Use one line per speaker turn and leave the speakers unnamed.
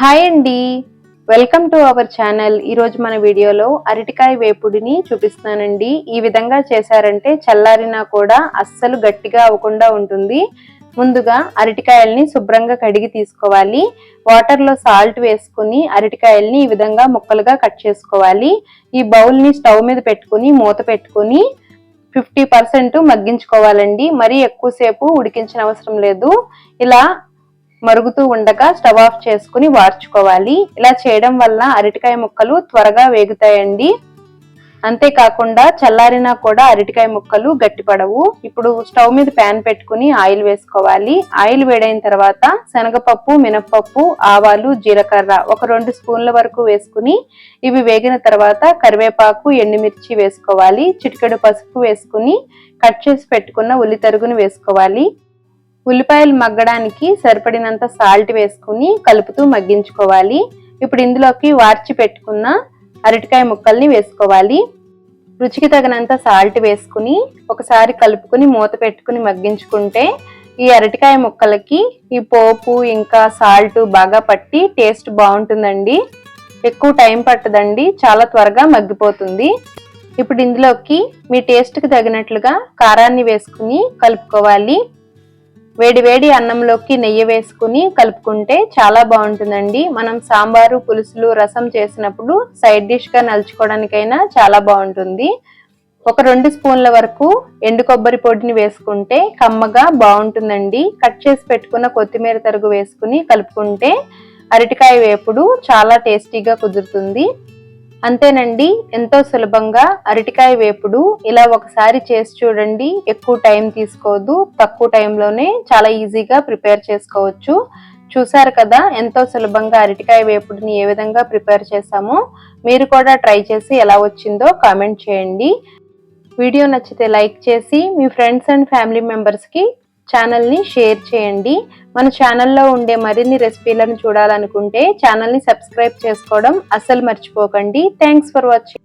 Hi అండి. Welcome to our channel. ఈరోజు మన వీడియోలో అరటికాయ వేపుడిని చూపిస్తానండి ఈ విధంగా చేశారంటే చల్లారినా కూడా అస్సలు గట్టిగా అవ్వకుండా ఉంటుంది. ముందుగా అరటికాయల్ని శుభ్రంగా కడిగి తీసుకోవాలి. వాటర్లో సాల్ట్ వేసుకుని అరటికాయల్ని ఈ విధంగా ముక్కలుగా కట్ చేసుకోవాలి. ఈ బౌల్ని స్టవ్ మీద పెట్టుకుని మూత పెట్టుకుని ఫిఫ్టీ పర్సెంట్ మగ్గించుకోవాలండి. మరీ ఎక్కువసేపు ఉడికించిన అవసరం లేదు. ఇలా మరుగుతూ ఉండగా స్టవ్ ఆఫ్ చేసుకుని వార్చుకోవాలి. ఇలా చేయడం వల్ల అరటికాయ ముక్కలు త్వరగా వేగుతాయండి. అంతేకాకుండా చల్లారినా కూడా అరటికాయ ముక్కలు గట్టిపడవు. ఇప్పుడు స్టవ్ మీద ప్యాన్ పెట్టుకుని ఆయిల్ వేసుకోవాలి. ఆయిల్ వేడైన తర్వాత శనగపప్పు మినప్పప్పు ఆవాలు జీలకర్ర ఒక రెండు స్పూన్ల వరకు వేసుకుని ఇవి వేగిన తర్వాత కరివేపాకు ఎండుమిర్చి వేసుకోవాలి. చిటికెడు పసుపు వేసుకుని కట్ చేసి పెట్టుకున్న ఉల్లి తరుగును వేసుకోవాలి. ఉల్లిపాయలు మగ్గడానికి సరిపడినంత సాల్ట్ వేసుకుని కలుపుతూ మగ్గించుకోవాలి. ఇప్పుడు ఇందులోకి వార్చి పెట్టుకున్న అరటికాయ ముక్కల్ని వేసుకోవాలి. రుచికి తగినంత సాల్ట్ వేసుకుని ఒకసారి కలుపుకుని మూత పెట్టుకుని మగ్గించుకుంటే ఈ అరటికాయ ముక్కలకి ఈ పోపు ఇంకా సాల్ట్ బాగా పట్టి టేస్ట్ బాగుంటుందండి. ఎక్కువ టైం పట్టదండి చాలా త్వరగా మగ్గిపోతుంది. ఇప్పుడు ఇందులోకి మీ టేస్ట్కి తగినట్లుగా కారాన్ని వేసుకుని కలుపుకోవాలి. వేడి వేడి అన్నంలోకి నెయ్యి వేసుకుని కలుపుకుంటే చాలా బాగుంటుందండి. మనం సాంబారు పులుసులు రసం చేసినప్పుడు సైడ్ డిష్గా నలుచుకోవడానికైనా చాలా బాగుంటుంది. ఒక రెండు స్పూన్ల వరకు ఎండు కొబ్బరి పొడిని వేసుకుంటే కమ్మగా బాగుంటుందండి. కట్ చేసి పెట్టుకున్న కొత్తిమీర తరుగు వేసుకుని కలుపుకుంటే అరటికాయ వేపుడు చాలా టేస్టీగా కుదురుతుంది. అంతేనండి ఎంతో సులభంగా అరటికాయ వేపుడు ఇలా ఒకసారి చేసి చూడండి ఎక్కువ టైం తీసుకోవద్దు తక్కువ టైంలోనే చాలా ఈజీగా ప్రిపేర్ చేసుకోవచ్చు. చూసారు కదా ఎంతో సులభంగా అరటికాయ వేపుడిని ఏ విధంగా ప్రిపేర్ చేసామో మీరు కూడా ట్రై చేసి ఎలా వచ్చిందో కామెంట్ చేయండి. వీడియో నచ్చితే లైక్ చేసి మీ ఫ్రెండ్స్ అండ్ ఫ్యామిలీ మెంబర్స్కి ఛానల్ని షేర్ చేయండి. మన ఛానల్లో ఉండే మరిన్ని రెసిపీలను చూడాలనుకుంటే ఛానల్ని సబ్స్క్రైబ్ చేసుకోవడం అస్సలు మర్చిపోకండి. Thanks for watching